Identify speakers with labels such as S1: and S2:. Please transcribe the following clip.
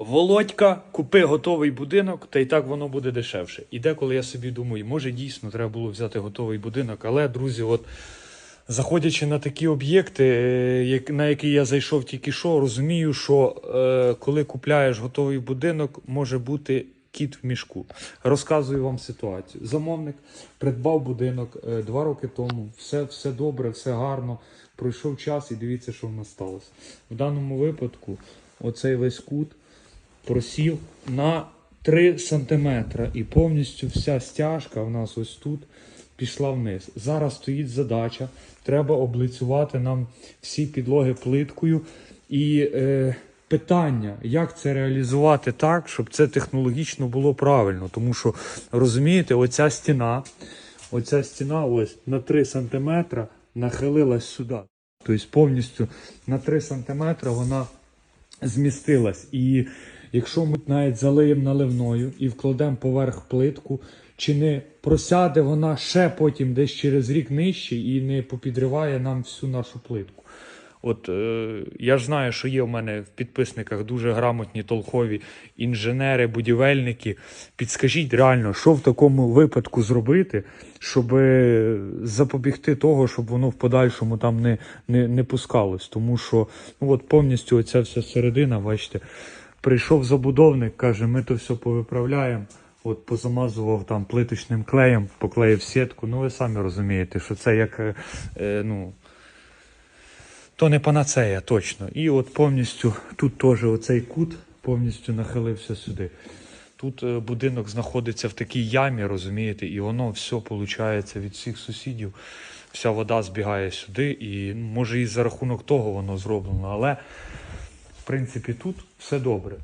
S1: Володька, купи готовий будинок, та й так воно буде дешевше. І деколи я собі думаю, може дійсно треба було взяти готовий будинок, але, друзі, от заходячи на такі об'єкти, е, на які я зайшов тільки що, розумію, що е, коли купляєш готовий будинок, може бути кіт в мішку. Розказую вам ситуацію. Замовник придбав будинок е, два роки тому, все, все добре, все гарно. Пройшов час і дивіться, що в нас сталося. В даному випадку оцей весь кут просів на 3 см і повністю вся стяжка в нас ось тут пішла вниз. Зараз стоїть задача, треба облицювати нам всі підлоги плиткою. І е, питання, як це реалізувати так, щоб це технологічно було правильно. Тому що, розумієте, оця стіна, оця стіна ось на 3 см нахилилась сюди. Тобто повністю на 3 см вона змістилась. І якщо ми навіть залиємо наливною і вкладемо поверх плитку, чи не просяде вона ще потім десь через рік нижче і не попідриває нам всю нашу плитку. От е, я ж знаю, що є у мене в підписниках дуже грамотні толкові інженери, будівельники. Підскажіть реально, що в такому випадку зробити, щоб е, запобігти того, щоб воно в подальшому там не, не, не пускалось. Тому що ну, от повністю оця вся середина, бачите, прийшов забудовник, каже, ми то все повиправляємо. От позамазував там плиточним клеєм, поклеїв сітку. Ну ви самі розумієте, що це як е, е, ну, то не панацея точно. І от повністю тут теж оцей кут повністю нахилився сюди. Тут е, будинок знаходиться в такій ямі, розумієте, і воно все виходить від всіх сусідів. Вся вода збігає сюди, і ну, може і за рахунок того воно зроблено, але в принципі тут все добре.